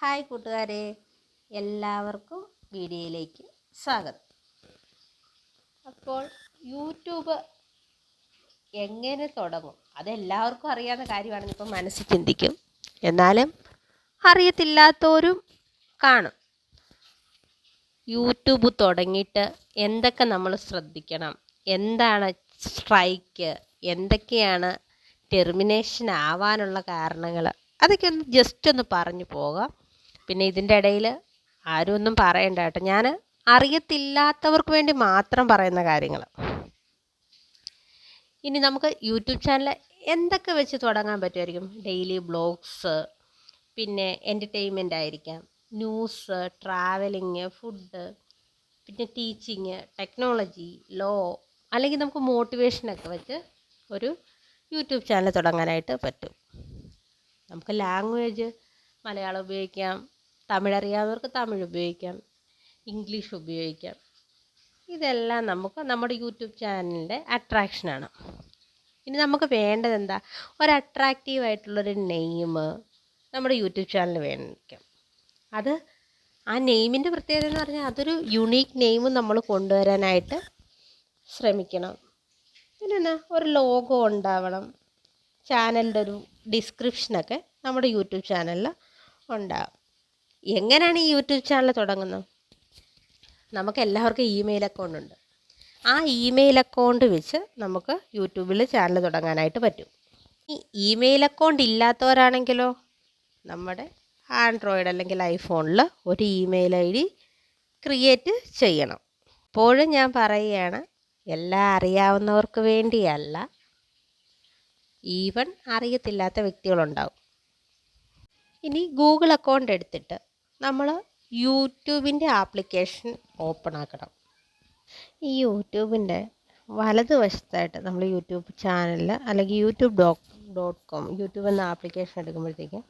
Hi കൂട്ടുകാരെ എല്ലാവർക്കും വീഡിയോയിലേക്ക് സ്വാഗതം. അപ്പോൾ യൂട്യൂബ് എങ്ങനെ തുടങ്ങും? അതെല്ലാവർക്കും അറിയാവുന്ന കാര്യമാണെന്ന് ഇപ്പം മനസ്സിൽ ചിന്തിക്കും. എന്നാലും അറിയത്തില്ലാത്തവരും കാണും. യൂട്യൂബ് തുടങ്ങിയിട്ട് എന്തൊക്കെ നമ്മൾ ശ്രദ്ധിക്കണം? എന്താണ് സ്ട്രൈക്ക്? എന്തൊക്കെയാണ് ടെർമിനേഷൻ ആവാനുള്ള കാരണങ്ങൾ? അതൊക്കെ ഒന്ന് ജസ്റ്റ് ഒന്ന് പറഞ്ഞു പോകാം. പിന്നെ ഇതിന്റെ ഇടയിൽ ആരും ഒന്നും പറയണ്ട കേട്ടോ. ഞാൻ അറിയത്തില്ലാത്തവർക്ക് വേണ്ടി മാത്രം പറയുന്ന കാര്യങ്ങൾ. ഇനി നമുക്ക് യൂട്യൂബ് ചാനൽ എന്തൊക്കെ വെച്ച് തുടങ്ങാൻ പറ്റുമായിരിക്കും? ഡെയിലി ബ്ലോഗ്സ് പിന്നെ എന്റർടൈൻമെന്റ് ആയിരിക്കാം ന്യൂസ് ട്രാവലിങ് ഫുഡ് പിന്നെ ടീച്ചിങ് ടെക്നോളജി ലോ അല്ലെങ്കിൽ നമുക്ക് മോട്ടിവേഷനൊക്കെ വെച്ച് ഒരു യൂട്യൂബ് ചാനൽ തുടങ്ങാനായിട്ട് പറ്റും. നമുക്ക് ലാംഗ്വേജ് മലയാളം ഉപയോഗിക്കാം തമിഴ് അറിയാവുന്നവർക്ക് തമിഴ് ഉപയോഗിക്കാം ഇംഗ്ലീഷ് ഉപയോഗിക്കാം. ഇതെല്ലാം നമുക്ക് നമ്മുടെ യൂട്യൂബ് ചാനലിന്റെ അട്രാക്ഷനാണ് ഇനി നമുക്ക് വേണ്ടത് എന്താ? ഒരു അട്രാക്റ്റീവ് ആയിട്ടുള്ളൊരു നെയിം നമ്മുടെ യൂട്യൂബ് ചാനൽ വേണ്ടിക്കാം അത് ആ നെയിമിന്റെ പ്രത്യേകത എന്ന് പറഞ്ഞാൽ അതൊരു യുണീക്ക് നെയിം നമ്മൾ കൊണ്ടുവരാനായിട്ട് ശ്രമിക്കണം. പിന്നെന്നാ ഒരു ലോഗോ ഉണ്ടാവണം. ചാനലിന്റെ ഒരു ഡിസ്ക്രിപ്ഷനൊക്കെ നമ്മുടെ യൂട്യൂബ് ചാനലിൽ ഉണ്ടാകും എങ്ങനെയാണ് ഈ യൂട്യൂബ് ചാനൽ തുടങ്ങുന്നത്? നമുക്ക് എല്ലാവർക്കും ഇമെയിൽ അക്കൗണ്ട് ഉണ്ട്. ആ ഇമെയിൽ അക്കൗണ്ട് വെച്ച് നമുക്ക് യൂട്യൂബിൽ ചാനൽ തുടങ്ങാനായിട്ട് പറ്റും. ഈ ഇമെയിൽ അക്കൗണ്ട് ഇല്ലാത്തവരാണെങ്കിലോ നമ്മുടെ ആൻഡ്രോയിഡ് അല്ലെങ്കിൽ ഐഫോണിൽ ഒരു ഇമെയിൽ ഐ ഡി ക്രിയേറ്റ് ചെയ്യണം. ഇപ്പോഴും ഞാൻ പറയുകയാണ് എല്ലാം അറിയാവുന്നവർക്ക് വേണ്ടിയല്ല. ഈവൻ അറിയത്തില്ലാത്ത വ്യക്തികളുണ്ടാവും. ഇനി ഗൂഗിൾ അക്കൗണ്ട് എടുത്തിട്ട് നമ്മൾ യൂട്യൂബിന്റെ ആപ്ലിക്കേഷൻ ഓപ്പൺ ആക്കണം ഈ യൂട്യൂബിന്റെ വലതുവശത്തായിട്ട് നമ്മൾ യൂട്യൂബ് ചാനലിൽ അല്ലെങ്കിൽ YouTube dot dot com YouTube എന്ന ആപ്ലിക്കേഷൻ എടുക്കുമ്പോഴത്തേക്കും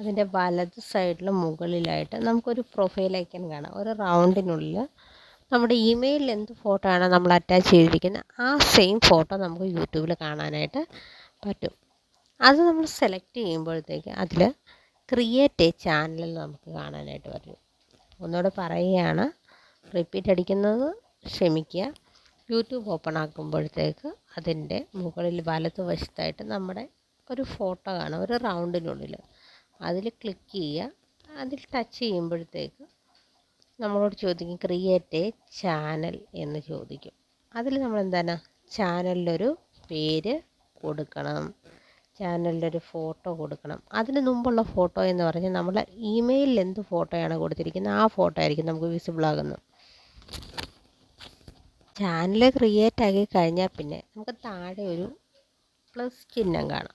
അതിന്റെ വലത് സൈഡിൽ മുകളിലായിട്ട് നമുക്കൊരു പ്രൊഫൈൽ ഐക്കൺ കാണാം. ഒരു റൗണ്ടിനുള്ളിൽ നമ്മുടെ ഇമെയിലിൽ എന്ത് ഫോട്ടോ ആണോ നമ്മൾ അറ്റാച്ച് ചെയ്തിരിക്കുന്നത് ആ സെയിം ഫോട്ടോ നമുക്ക് യൂട്യൂബിൽ കാണാനായിട്ട് പറ്റും. അത് നമ്മൾ സെലക്ട് ചെയ്യുമ്പോഴത്തേക്ക് അതിൽ ക്രിയേറ്റ് എ ചാനൽ നമുക്ക് കാണാനായിട്ട് പറ്റും. ഒന്നുകൂടെ പറയുകയാണ്. റിപ്പീറ്റ് അടിക്കുന്നത് ക്ഷമിക്കുക. യൂട്യൂബ് ഓപ്പൺ ആക്കുമ്പോഴത്തേക്ക് അതിന്റെ മുകളിൽ വലതുവശത്തായിട്ട് നമ്മുടെ ഒരു ഫോട്ടോ കാണാം. ഒരു റൗണ്ടിനുള്ളിൽ അതിൽ ക്ലിക്ക് ചെയ്യുക. അതിൽ ടച്ച് ചെയ്യുമ്പോഴത്തേക്ക് നമ്മളോട് ചോദിക്കും ക്രിയേറ്റ് എ ചാനൽ എന്ന് ചോദിക്കും. അതിൽ നമ്മൾ എന്താണ്? ചാനലിലൊരു പേര് കൊടുക്കണം. ചാനലിന്റെ ഒരു ഫോട്ടോ കൊടുക്കണം. അതിന് മുമ്പുള്ള ഫോട്ടോ എന്ന് പറഞ്ഞാൽ നമ്മൾ ഇമെയിലിൽ എന്ത് ഫോട്ടോയാണ് കൊടുത്തിരിക്കുന്നത്. ആ ഫോട്ടോ ആയിരിക്കും നമുക്ക് വിസിബിൾ ആകുന്നത്. ചാനൽ ക്രിയേറ്റ് ആക്കി കഴിഞ്ഞാൽ പിന്നെ നമുക്ക് താഴെ ഒരു പ്ലസ് ചിഹ്നം കാണാം.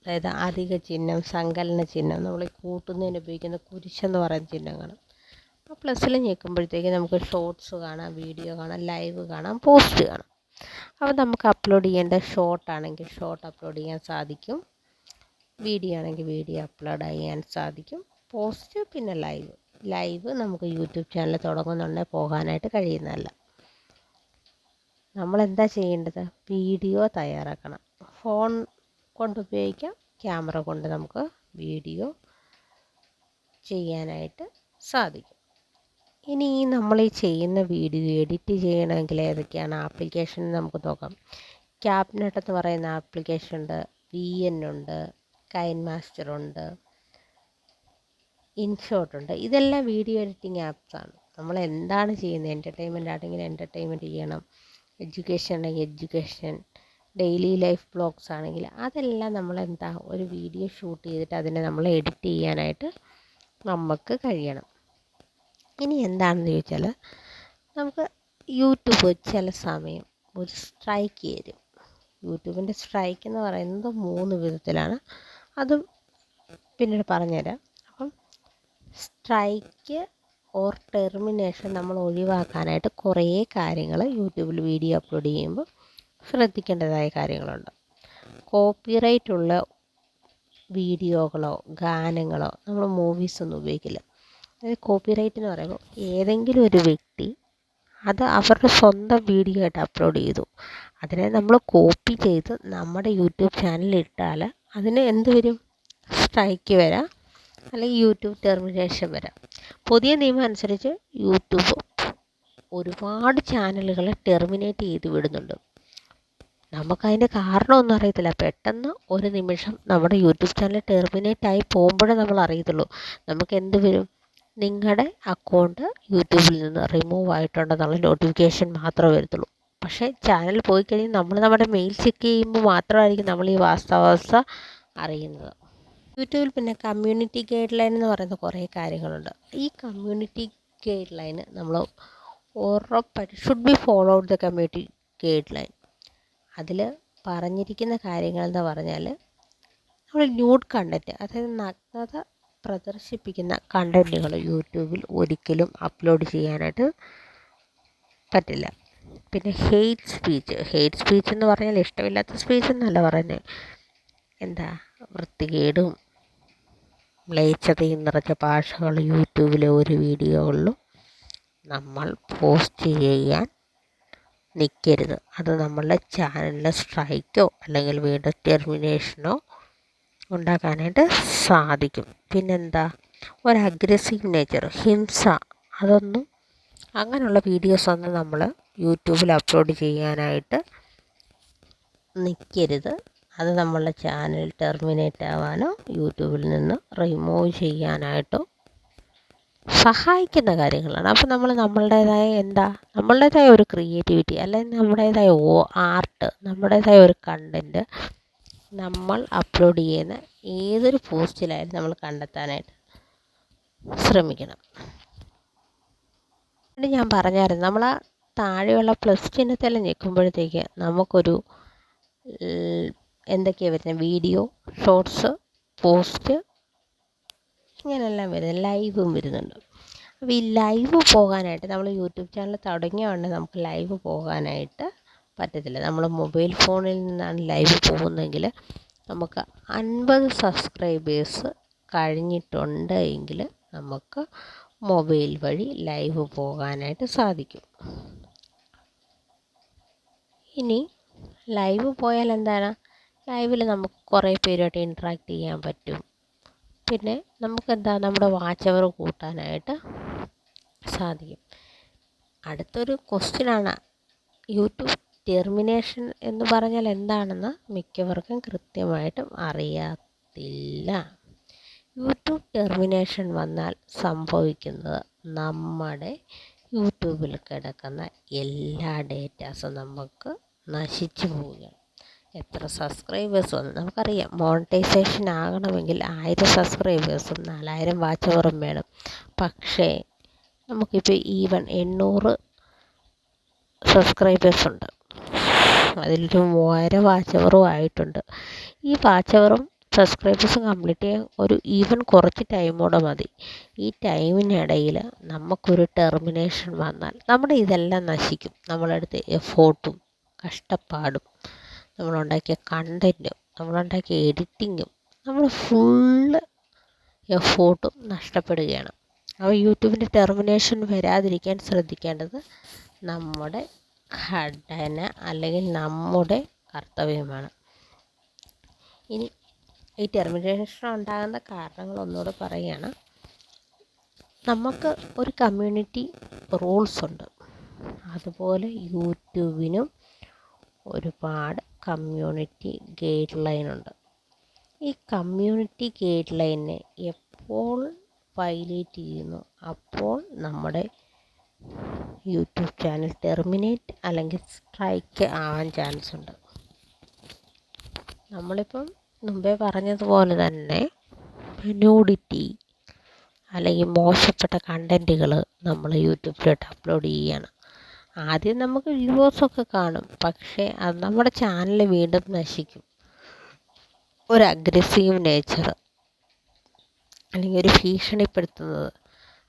അതായത് അധിക ചിഹ്നം സങ്കലന ചിഹ്നം നമ്മൾ കൂട്ടുന്നതിന് ഉപയോഗിക്കുന്ന കുരിശെന്ന് പറയുന്ന ചിഹ്നം കാണാം. ആ പ്ലസ്സിൽ ഞെക്കുമ്പോഴത്തേക്ക് നമുക്ക് ഷോർട്സ് കാണാം വീഡിയോ കാണാം ലൈവ് കാണാം പോസ്റ്റ് കാണാം. അപ്പോൾ നമുക്ക് അപ്ലോഡ് ചെയ്യേണ്ട ഷോർട്ട് ആണെങ്കിൽ ഷോർട്ട് അപ്ലോഡ് ചെയ്യാൻ സാധിക്കും. വീഡിയോ ആണെങ്കിൽ വീഡിയോ അപ്ലോഡ് ചെയ്യാൻ സാധിക്കും. പോസ്റ്റ് പിന്നെ ലൈവ് ലൈവ് നമുക്ക് യൂട്യൂബ് ചാനൽ തുടങ്ങുന്നുണ്ടെങ്കിൽ പോകാനായിട്ട് കഴിയുന്നതല്ല. നമ്മളെന്താ ചെയ്യേണ്ടത്? വീഡിയോ തയ്യാറാക്കണം. ഫോൺ കൊണ്ട് ഉപയോഗിക്കാം. ക്യാമറ കൊണ്ട് നമുക്ക് വീഡിയോ ചെയ്യാനായിട്ട് സാധിക്കും. ഇനി ഈ നമ്മൾ ഈ ചെയ്യുന്ന വീഡിയോ എഡിറ്റ് ചെയ്യണമെങ്കിൽ ഏതൊക്കെയാണ് ആപ്ലിക്കേഷൻ നമുക്ക് നോക്കാം. ക്യാപ്നെറ്റ് എന്ന് പറയുന്ന ആപ്ലിക്കേഷൻ ഉണ്ട്. വി എൻ ഉണ്ട്. കൈൻ മാസ്റ്റർ ഉണ്ട്. ഇൻഷോട്ട് ഉണ്ട്. ഇതെല്ലാം വീഡിയോ എഡിറ്റിംഗ് ആപ്സാണ് നമ്മൾ എന്താണ് ചെയ്യുന്നത്? എന്റർടൈൻമെന്റ് ആണെങ്കിൽ എന്റർടൈൻമെന്റ് ചെയ്യണം. എഡ്യൂക്കേഷൻ ആണെങ്കിൽ എഡ്യൂക്കേഷൻ ഡെയിലി ലൈഫ് ബ്ലോഗ്സ് ആണെങ്കിൽ അതെല്ലാം നമ്മൾ എന്താ ഒരു വീഡിയോ ഷൂട്ട് ചെയ്തിട്ട് അതിനെ നമ്മൾ എഡിറ്റ് ചെയ്യാനായിട്ട് നമുക്ക് കഴിയണം. ഇനി എന്താണെന്ന് ചോദിച്ചാൽ നമുക്ക് യൂട്യൂബ് ചില സമയം ഒരു സ്ട്രൈക്ക് തരും യൂട്യൂബിന്റെ സ്ട്രൈക്ക് എന്ന് പറയുന്നത് മൂന്ന് വിധത്തിലാണ്. അതും പിന്നീട് പറഞ്ഞുതരാം. അപ്പം സ്ട്രൈക്ക് ഓർ ടെർമിനേഷൻ നമ്മൾ ഒഴിവാക്കാനായിട്ട് കുറേ കാര്യങ്ങൾ യൂട്യൂബിൽ വീഡിയോ അപ്ലോഡ് ചെയ്യുമ്പോൾ ശ്രദ്ധിക്കേണ്ടതായ കാര്യങ്ങളുണ്ട്. കോപ്പിറൈറ്റ് ഉള്ള വീഡിയോകളോ ഗാനങ്ങളോ നമ്മൾ മൂവീസൊന്നും ഉപയോഗിക്കില്ല. അതായത് കോപ്പിറൈറ്റ് എന്ന് പറയുമ്പോൾ ഏതെങ്കിലും ഒരു വ്യക്തി അത് അവരുടെ സ്വന്തം വീഡിയോ ആയിട്ട് അപ്ലോഡ് ചെയ്തു. അതിനെ നമ്മൾ കോപ്പി ചെയ്ത് നമ്മുടെ യൂട്യൂബ് ചാനലിൽ ഇട്ടാൽ അതിന് എന്ത് വരും? സ്ട്രൈക്ക് വരാം. അല്ലെങ്കിൽ യൂട്യൂബ് ടെർമിനേഷൻ വരാം. പുതിയ നിയമം അനുസരിച്ച് യൂട്യൂബ് ഒരുപാട് ചാനലുകൾ ടെർമിനേറ്റ് ചെയ്ത് വിടുന്നുണ്ട്. നമുക്കതിന്റെ കാരണമൊന്നും അറിയത്തില്ല. പെട്ടെന്ന് ഒരു നിമിഷം നമ്മുടെ യൂട്യൂബ് ചാനൽ ടെർമിനേറ്റ് ആയി പോകുമ്പോഴേ നമ്മൾ അറിയത്തുള്ളൂ. നമുക്ക് എന്ത് വരും? നിങ്ങളുടെ അക്കൗണ്ട് യൂട്യൂബിൽ നിന്ന് റിമൂവ് ആയിട്ടുണ്ടെന്നുള്ള നോട്ടിഫിക്കേഷൻ മാത്രമേ വരത്തുള്ളൂ. പക്ഷേ ചാനൽ പോയി കഴിഞ്ഞാൽ നമ്മൾ നമ്മുടെ മെയിൽ ചെക്ക് ചെയ്യുമ്പോൾ മാത്രമായിരിക്കും നമ്മൾ ഈ വാസ്തവാവസ്ഥ അറിയുന്നത്. യൂട്യൂബിൽ പിന്നെ കമ്മ്യൂണിറ്റി ഗൈഡ് ലൈൻ എന്ന് പറയുന്ന കുറേ കാര്യങ്ങളുണ്ട്. ഈ കമ്മ്യൂണിറ്റി ഗൈഡ് ലൈന് നമ്മൾ ഉറപ്പായിട്ട് should be follow the community guideline അതിൽ പറഞ്ഞിരിക്കുന്ന കാര്യങ്ങൾ എന്ന് പറഞ്ഞാൽ നമ്മൾ ന്യൂഡ് കണ്ടന്റ് അതായത് നഗ്നത പ്രദർശിപ്പിക്കുന്ന കണ്ടന്റുകൾ യൂട്യൂബിൽ ഒരിക്കലും അപ്ലോഡ് ചെയ്യാനായിട്ട് പറ്റില്ല. പിന്നെ ഹെയ്റ്റ് സ്പീച്ച് ഹെയ്റ്റ് സ്പീച്ച് എന്ന് പറഞ്ഞാൽ ഇഷ്ടമില്ലാത്ത സ്പീച്ച് എന്നല്ല പറയുന്നത് എന്താ? വൃത്തികേടും മ്ലേച്ഛതയും നിറച്ച ഭാഷകൾ യൂട്യൂബിലെ ഒരു വീഡിയോകളിലും നമ്മൾ പോസ്റ്റ് ചെയ്യാൻ നിൽക്കരുത് അത് നമ്മളുടെ ചാനലിലെ സ്ട്രൈക്കോ അല്ലെങ്കിൽ വീണ്ടും ടെർമിനേഷനോ ഉണ്ടാക്കാനായിട്ട് സാധിക്കും. പിന്നെന്താ? ഒരു അഗ്രസീവ് നേച്ചർ ഹിംസ അതൊന്നും അങ്ങനെയുള്ള വീഡിയോസൊന്നും നമ്മൾ യൂട്യൂബിൽ അപ്ലോഡ് ചെയ്യാനായിട്ട് നിൽക്കരുത് അത് നമ്മളുടെ ചാനൽ ടെർമിനേറ്റ് ആവാനോ യൂട്യൂബിൽ നിന്ന് റിമൂവ് ചെയ്യാനായിട്ടോ സഹായിക്കുന്ന കാര്യങ്ങളാണ്. അപ്പോൾ നമ്മൾ നമ്മളുടേതായ എന്താ? നമ്മളുടേതായ ഒരു ക്രിയേറ്റിവിറ്റി അല്ലെങ്കിൽ നമ്മുടേതായ ആർട്ട് നമ്മുടേതായ ഒരു കണ്ടന്റ് നമ്മൾ അപ്ലോഡ് ചെയ്യുന്ന ഏതൊരു പോസ്റ്റിലായാലും നമ്മൾ കണ്ടെത്താനായിട്ട് ശ്രമിക്കണം. ഞാൻ പറഞ്ഞായിരുന്നു നമ്മൾ ആ താഴെയുള്ള പ്ലസ് ചിഹ്നത്തെല്ലാം ഞെക്കുമ്പോഴത്തേക്ക് നമുക്കൊരു എന്തൊക്കെയാണ് വരുന്നത്? വീഡിയോ ഷോർട്സ് പോസ്റ്റ് ഇങ്ങനെയെല്ലാം വരുന്നത്. ലൈവും വരുന്നുണ്ട്. അപ്പോൾ ഈ ലൈവ് പോകാനായിട്ട് നമ്മൾ യൂട്യൂബ് ചാനൽ തുടങ്ങിയ ഉടനെ നമുക്ക് ലൈവ് പോകാനായിട്ട് പറ്റത്തില്ല. നമ്മൾ മൊബൈൽ ഫോണിൽ നിന്നാണ് ലൈവ് പോകുന്നതെങ്കിൽ നമുക്ക് അൻപത് സബ്സ്ക്രൈബേഴ്സ് കഴിഞ്ഞിട്ടുണ്ട് എങ്കിൽ നമുക്ക് മൊബൈൽ വഴി ലൈവ് പോകാനായിട്ട് സാധിക്കും. ഇനി ലൈവ് പോയാൽ എന്താണ്? ലൈവിൽ നമുക്ക് കുറേ പേരുമായിട്ട് ഇൻട്രാക്ട് ചെയ്യാൻ പറ്റും. പിന്നെ നമുക്കെന്താ നമ്മുടെ വാച്ച് അവർ കൂട്ടാനായിട്ട് സാധിക്കും. അടുത്തൊരു ക്വസ്റ്റ്യനാണ് യൂട്യൂബ് ടെർമിനേഷൻ എന്ന് പറഞ്ഞാൽ എന്താണെന്ന് മിക്കവർക്കും കൃത്യമായിട്ടും അറിയത്തില്ല. യൂട്യൂബ് ടെർമിനേഷൻ വന്നാൽ സംഭവിക്കുന്നത് നമ്മുടെ യൂട്യൂബിൽ കിടക്കുന്ന എല്ലാ ഡേറ്റാസും നമുക്ക് നശിച്ചു പോവുകയാണ്. എത്ര സബ്സ്ക്രൈബേഴ്സ് വന്നു? നമുക്കറിയാം മോണിറ്റൈസേഷൻ ആകണമെങ്കിൽ ആയിരം സബ്സ്ക്രൈബേഴ്സും നാലായിരം വാച്ച് അവറും വേണം. പക്ഷേ നമുക്കിപ്പോൾ ഈവൺ എണ്ണൂറ് സബ്സ്ക്രൈബേഴ്സ് ഉണ്ട്. അതിലൊരു മൂവായിരം വാച്ച് അവറും ആയിട്ടുണ്ട്. ഈ വാച്ച് അവറും സബ്സ്ക്രൈബേഴ്സും കംപ്ലീറ്റ് ചെയ്യാൻ ഒരു ഈവൻ കുറച്ച് ടൈമോടെ മതി. ഈ ടൈമിനിടയിൽ നമുക്കൊരു ടെർമിനേഷൻ വന്നാൽ നമ്മുടെ ഇതെല്ലാം നശിക്കും. നമ്മളെടുത്ത് എഫോർട്ടും കഷ്ടപ്പാടും നമ്മളുണ്ടാക്കിയ കണ്ടന്റും നമ്മളുണ്ടാക്കിയ എഡിറ്റിങ്ങും നമ്മൾ ഫുള്ള് എഫോർട്ടും നഷ്ടപ്പെടുകയാണ്. അപ്പോൾ യൂട്യൂബിന്റെ ടെർമിനേഷൻ വരാതിരിക്കാൻ ശ്രദ്ധിക്കേണ്ടത് നമ്മുടെ ഘടന അല്ലെങ്കിൽ നമ്മുടെ കർത്തവ്യമാണ്. ഇനി ഈ ടെർമിനേഷൻ ഉണ്ടാകുന്ന കാരണങ്ങൾ ഒന്നുകൂടെ പറയുകയാണ്. നമുക്ക് ഒരു കമ്മ്യൂണിറ്റി റൂൾസ് ഉണ്ട്. അതുപോലെ യൂട്യൂബിനും ഒരുപാട് കമ്മ്യൂണിറ്റി ഗൈഡ് ലൈൻ ഉണ്ട്. ഈ കമ്മ്യൂണിറ്റി ഗൈഡ് ലൈനെ എപ്പോൾ വയലേറ്റ് ചെയ്യുന്നു? അപ്പോൾ നമ്മുടെ യൂട്യൂബ് ചാനൽ ടെർമിനേറ്റ് അല്ലെങ്കിൽ സ്ട്രൈക്ക് ആവാൻ ചാൻസ് ഉണ്ട്. നമ്മളിപ്പം മുമ്പേ പറഞ്ഞതുപോലെ തന്നെ ന്യൂഡിറ്റി അല്ലെങ്കിൽ മോശപ്പെട്ട കണ്ടന്റുകൾ നമ്മൾ യൂട്യൂബിലോട്ട് അപ്ലോഡ് ചെയ്യുകയാണ് ആദ്യം നമുക്ക് വ്യൂവേഴ്സൊക്കെ കാണും. പക്ഷേ അത് നമ്മുടെ ചാനൽ വീണ്ടും നശിക്കും. ഒരു അഗ്രസീവ് നേച്ചർ അല്ലെങ്കിൽ ഒരു ഭീഷണിപ്പെടുത്തുന്നത്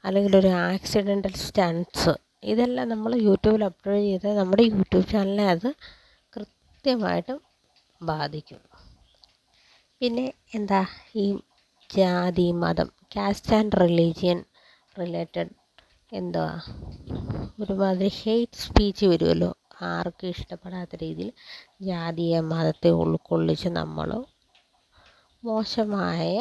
അല്ലെങ്കിൽ ഒരു ആക്സിഡന്റൽ സ്റ്റൺസ് ഇതെല്ലാം നമ്മൾ യൂട്യൂബിൽ അപ്ലോഡ് ചെയ്താൽ നമ്മുടെ യൂട്യൂബ് ചാനലിനെ അത് കൃത്യമായിട്ടും ബാധിക്കും. പിന്നെ എന്താ? ഈ ജാതി മതം കാസ്റ്റ് ആൻഡ് റിലീജിയൻ റിലേറ്റഡ് എന്തുവാ ഒരുമാതിരി ഹെയ്റ്റ് സ്പീച്ച് വരുമല്ലോ ആർക്കും ഇഷ്ടപ്പെടാത്ത രീതിയിൽ ജാതിയെ മതത്തെ ഉൾക്കൊള്ളിച്ച് നമ്മൾ മോശമായ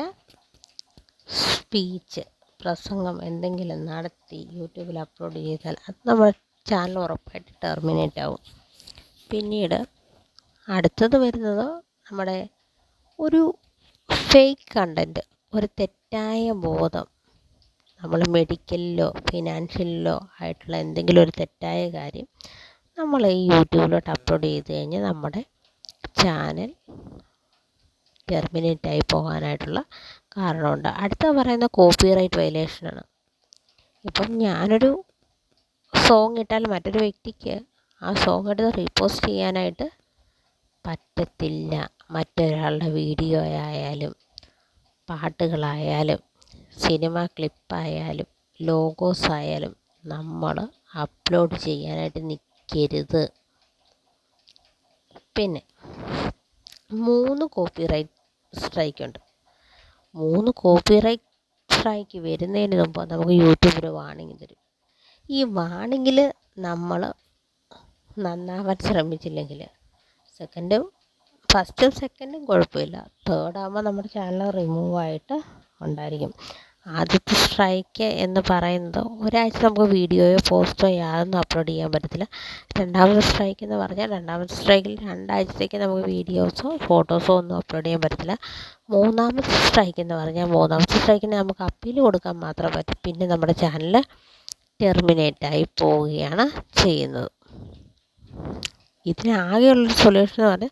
സ്പീച്ച് പ്രസംഗം എന്തെങ്കിലും നടത്തി യൂട്യൂബിൽ അപ്ലോഡ് ചെയ്താൽ അത് നമ്മുടെ ചാനൽ ഉറപ്പായിട്ട് ടെർമിനേറ്റ് ആവും. പിന്നീട് അടുത്തത് വരുന്നത് നമ്മുടെ ഒരു ഫേക്ക് കണ്ടന്റ് ഒരു തെറ്റായ ബോധം. നമ്മൾ മെഡിക്കലിലോ ഫിനാൻഷ്യലിലോ ആയിട്ടുള്ള എന്തെങ്കിലും ഒരു തെറ്റായ കാര്യം നമ്മൾ ഈ യൂട്യൂബിലോട്ട് അപ്ലോഡ് ചെയ്ത് കഴിഞ്ഞാൽ നമ്മുടെ ചാനൽ ടെർമിനേറ്റ് ആയി പോകാനായിട്ടുള്ള കാരണമുണ്ട്. അടുത്ത പറയുന്ന കോപ്പി റൈറ്റ് വയലേഷനാണ് ഇപ്പം ഞാനൊരു സോങ് ഇട്ടാൽ മറ്റൊരു വ്യക്തിക്ക് ആ സോങ് എടുത്ത് റീപോസ്റ്റ് ചെയ്യാനായിട്ട് പറ്റത്തില്ല. മറ്റൊരാളുടെ വീഡിയോ ആയാലും പാട്ടുകളായാലും സിനിമ ക്ലിപ്പായാലും ലോഗോസ് ആയാലും നമ്മൾ അപ്ലോഡ് ചെയ്യാനായിട്ട് നിൽക്കരുത് പിന്നെ മൂന്ന് കോപ്പി റൈറ്റ് സ്ട്രൈക്ക് ഉണ്ട്. മൂന്ന് കോപ്പിറൈറ്റ് സ്ട്രൈക്ക് വരുന്നതിന് മുമ്പ് നമുക്ക് യൂട്യൂബിൽ വാണിംഗ് തരും. ഈ വാണിങ്ങിൽ നമ്മൾ നന്നാവാൻ ശ്രമിച്ചില്ലെങ്കിൽ സെക്കൻഡും ഫസ്റ്റും സെക്കൻഡും കുഴപ്പമില്ല. തേർഡ് ആകുമ്പോൾ നമ്മുടെ ചാനൽ റിമൂവായിട്ട് ഉണ്ടായിരിക്കും. ആദ്യത്തെ സ്ട്രൈക്ക് എന്ന് പറയുന്നത് ഒരാഴ്ച നമുക്ക് വീഡിയോയോ പോസ്റ്റോ യാതൊന്നും അപ്ലോഡ് ചെയ്യാൻ പറ്റത്തില്ല. രണ്ടാമത്തെ സ്ട്രൈക്ക് എന്ന് പറഞ്ഞാൽ രണ്ടാമത്തെ സ്ട്രൈക്കിൽ രണ്ടാഴ്ചത്തേക്ക് നമുക്ക് വീഡിയോസോ ഫോട്ടോസോ ഒന്നും അപ്ലോഡ് ചെയ്യാൻ പറ്റത്തില്ല. മൂന്നാമത്തെ സ്ട്രൈക്ക് എന്ന് പറഞ്ഞാൽ മൂന്നാമത്തെ സ്ട്രൈക്കിന് നമുക്ക് അപ്പീൽ കൊടുക്കാൻ മാത്രം പറ്റും. പിന്നെ നമ്മുടെ ചാനൽ ടെർമിനേറ്റ് ആയി പോവുകയാണ് ചെയ്യുന്നത്. ഇതിനാകെയുള്ളൊരു സൊല്യൂഷൻ എന്ന് പറഞ്ഞാൽ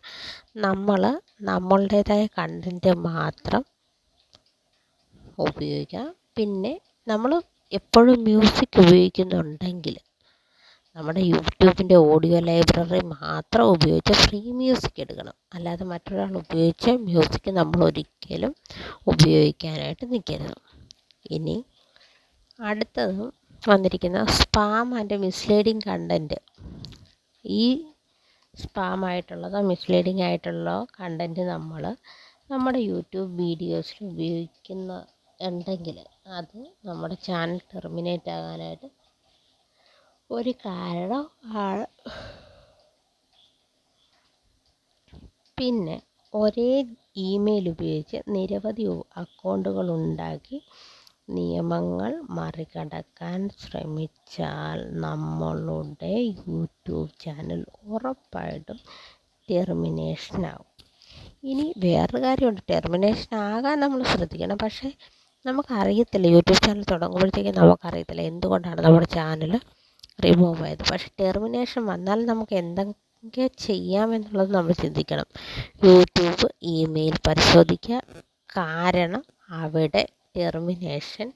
നമ്മൾ നമ്മളുടേതായ കണ്ടന്റ് മാത്രം ഉപയോഗിക്കുക പിന്നെ നമ്മൾ എപ്പോഴും മ്യൂസിക് ഉപയോഗിക്കുന്നുണ്ടെങ്കിൽ നമ്മുടെ യൂട്യൂബിന്റെ ഓഡിയോ ലൈബ്രറി മാത്രം ഉപയോഗിച്ച് ഫ്രീ മ്യൂസിക് എടുക്കണം. അല്ലാതെ മറ്റൊരാൾ ഉപയോഗിച്ച മ്യൂസിക് നമ്മൾ ഒരിക്കലും ഉപയോഗിക്കാനായിട്ട് നിൽക്കരുത്. ഇനി അടുത്തത് വന്നിരിക്കുന്ന സ്പാം ആൻഡ് മിസ്ലീഡിങ് കണ്ടന്റ് ഈ സ്പാം ആയിട്ടുള്ളതോ മിസ്ലീഡിങ് ആയിട്ടുള്ള കണ്ടന്റ് നമ്മൾ നമ്മുടെ യൂട്യൂബ് വീഡിയോസിൽ ഉപയോഗിക്കുന്ന ഉണ്ടെങ്കിൽ അത് നമ്മുടെ ചാനൽ ടെർമിനേറ്റ് ആകാനായിട്ട് ഒരു കാരണം ആണ്. പിന്നെ ഒരേ ഇമെയിൽ ഉപയോഗിച്ച് നിരവധി അക്കൗണ്ടുകൾ ഉണ്ടാക്കി നിയമങ്ങൾ മറികടക്കാൻ ശ്രമിച്ചാൽ നമ്മളുടെ യൂട്യൂബ് ചാനൽ ഉറപ്പായിട്ടും ടെർമിനേഷൻ ഇനി വേറൊരു കാര്യമുണ്ട്. ടെർമിനേഷൻ ആകാൻ നമ്മൾ ശ്രദ്ധിക്കണം. പക്ഷേ നമുക്കറിയത്തില്ല. യൂട്യൂബ് ചാനൽ തുടങ്ങുമ്പോഴത്തേക്കും നമുക്കറിയത്തില്ല. എന്തുകൊണ്ടാണ് നമ്മുടെ ചാനൽ റിമൂവ് ആയത്? പക്ഷേ ടെർമിനേഷൻ വന്നാൽ നമുക്ക് എന്തൊക്കെ ചെയ്യാമെന്നുള്ളത് നമ്മൾ ചിന്തിക്കണം. യൂട്യൂബ് ഇമെയിൽ പരിശോധിക്കുക. കാരണം അവിടെ ടെർമിനേഷൻ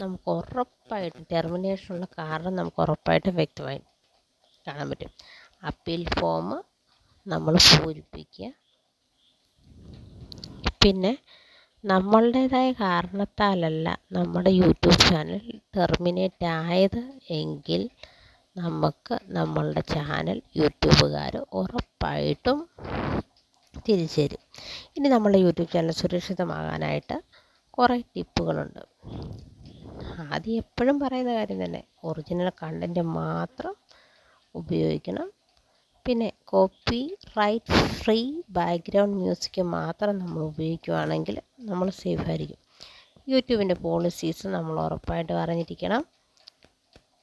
നമുക്ക് ഉറപ്പായിട്ടും ടെർമിനേഷനുള്ള കാരണം നമുക്ക് ഉറപ്പായിട്ടും വ്യക്തമായി കാണാൻ പറ്റും. അപ്പീൽ ഫോം നമ്മൾ പൂരിപ്പിക്കുക പിന്നെ നമ്മളുടേതായ കാരണത്താലല്ല നമ്മുടെ യൂട്യൂബ് ചാനൽ ടെർമിനേറ്റ് ആയത് എങ്കിൽ നമുക്ക് നമ്മളുടെ ചാനൽ യൂട്യൂബുകാർ ഉറപ്പായിട്ടും തിരിച്ചു തരും ഇനി നമ്മളുടെ യൂട്യൂബ് ചാനൽ സുരക്ഷിതമാകാനായിട്ട് കുറേ ടിപ്പുകളുണ്ട്. ആദ്യം എപ്പോഴും പറയുന്ന കാര്യം തന്നെ ഒറിജിനൽ കണ്ടന്റ് മാത്രം ഉപയോഗിക്കണം. പിന്നെ copyright free background music മാത്രം നമ്മൾ ഉപയോഗിക്കുകയാണെങ്കിൽ നമ്മൾ സേഫ് ആയിരിക്കും. യൂട്യൂബിന്റെ പോളിസീസ് നമ്മൾ ഉറപ്പായിട്ടും അറിഞ്ഞിരിക്കണം.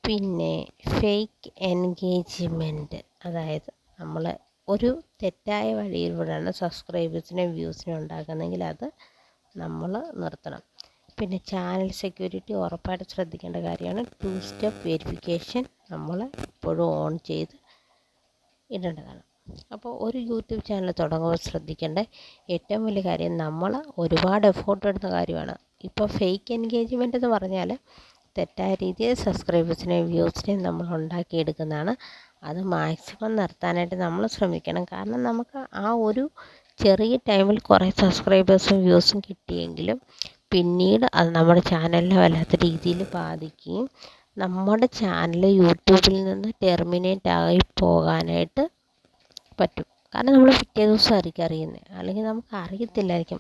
പിന്നെ ഫേക്ക് എൻഗേജ്മെന്റ് അതായത് നമ്മൾ ഒരു തെറ്റായ വഴിയിലൂടെയാണ് സബ്സ്ക്രൈബേഴ്സിനെ വ്യൂസിനെ ഉണ്ടാക്കുന്നതെങ്കിൽ അത് നമ്മൾ നിർത്തണം. പിന്നെ ചാനൽ സെക്യൂരിറ്റി ഉറപ്പായിട്ട് ശ്രദ്ധിക്കേണ്ട കാര്യമാണ്. ടു സ്റ്റെപ്പ് വെരിഫിക്കേഷൻ നമ്മൾ എപ്പോഴും ഓൺ ചെയ്ത് ഇടേണ്ടതാണ് അപ്പോൾ ഒരു യൂട്യൂബ് ചാനൽ തുടങ്ങുമ്പോൾ ശ്രദ്ധിക്കേണ്ട ഏറ്റവും വലിയ കാര്യം നമ്മൾ ഒരുപാട് എഫോർട്ട് എടുത്ത കാര്യമാണ്. ഇപ്പോൾ ഫേക്ക് എൻഗേജ്മെന്റ് എന്ന് പറഞ്ഞാൽ തെറ്റായ രീതിയിൽ സബ്സ്ക്രൈബേഴ്സിനെയും വ്യൂസിനെയും നമ്മൾ ഉണ്ടാക്കിയെടുക്കുന്നതാണ്. അത് മാക്സിമം നിർത്താനായിട്ട് നമ്മൾ ശ്രമിക്കണം. കാരണം നമുക്ക് ആ ഒരു ചെറിയ ടൈമിൽ കുറേ സബ്സ്ക്രൈബേഴ്സും വ്യൂസും കിട്ടിയെങ്കിലും പിന്നീട് അത് നമ്മുടെ ചാനലിനെ വല്ലാത്ത രീതിയിൽ ബാധിക്കുകയും നമ്മുടെ ചാനൽ യൂട്യൂബിൽ നിന്ന് ടെർമിനേറ്റ് ആയി പോകാനായിട്ട് പറ്റും. കാരണം നമ്മൾ പിറ്റേ ദിവസം ആയിരിക്കും അറിയുന്നത് അല്ലെങ്കിൽ നമുക്ക് അറിയത്തില്ലായിരിക്കും.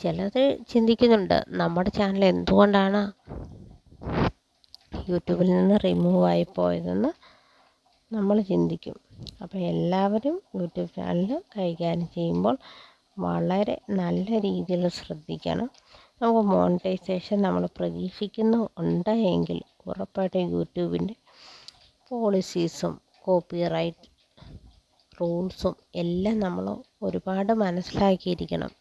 ചിലത് ചിന്തിക്കുന്നുണ്ട് നമ്മുടെ ചാനൽ എന്തുകൊണ്ടാണ് യൂട്യൂബിൽ നിന്ന് റിമൂവ് ആയി പോയതെന്ന് നമ്മൾ ചിന്തിക്കും. അപ്പോൾ എല്ലാവരും യൂട്യൂബ് ചാനൽ കൈകാര്യം ചെയ്യുമ്പോൾ വളരെ നല്ല രീതിയിൽ ശ്രദ്ധിക്കണം. നമുക്ക് മോണിറ്റൈസേഷൻ നമ്മൾ പ്രതീക്ഷിക്കുന്നു ഉണ്ട് എങ്കിൽ ഉറപ്പായിട്ടും യൂട്യൂബിന്റെ പോളിസീസും കോപ്പിറൈറ്റ് റൂൾസും എല്ലാം നമ്മൾ ഒരുപാട് മനസ്സിലാക്കിയിരിക്കണം.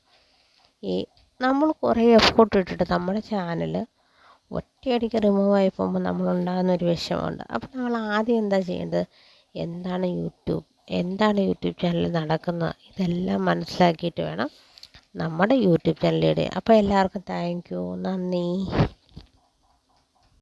ഈ നമ്മൾ കുറേ എഫേർട്ട് ഇട്ടിട്ട് നമ്മുടെ ചാനൽ ഒറ്റയടിക്ക് റിമൂവ് ആയി പോകുമ്പോൾ നമ്മളുണ്ടാകുന്ന ഒരു വിഷമമുണ്ട്. അപ്പോൾ നമ്മൾ ആദ്യം എന്താ ചെയ്യേണ്ടത്? എന്താണ് യൂട്യൂബ്? എന്താണ് യൂട്യൂബ് ചാനൽ നടക്കുന്നത്? ഇതെല്ലാം മനസ്സിലാക്കിയിട്ട് വേണം നമ്മുടെ യൂട്യൂബ് ചാനലിടെ അപ്പോൾ എല്ലാവർക്കും താങ്ക് യു നന്ദി.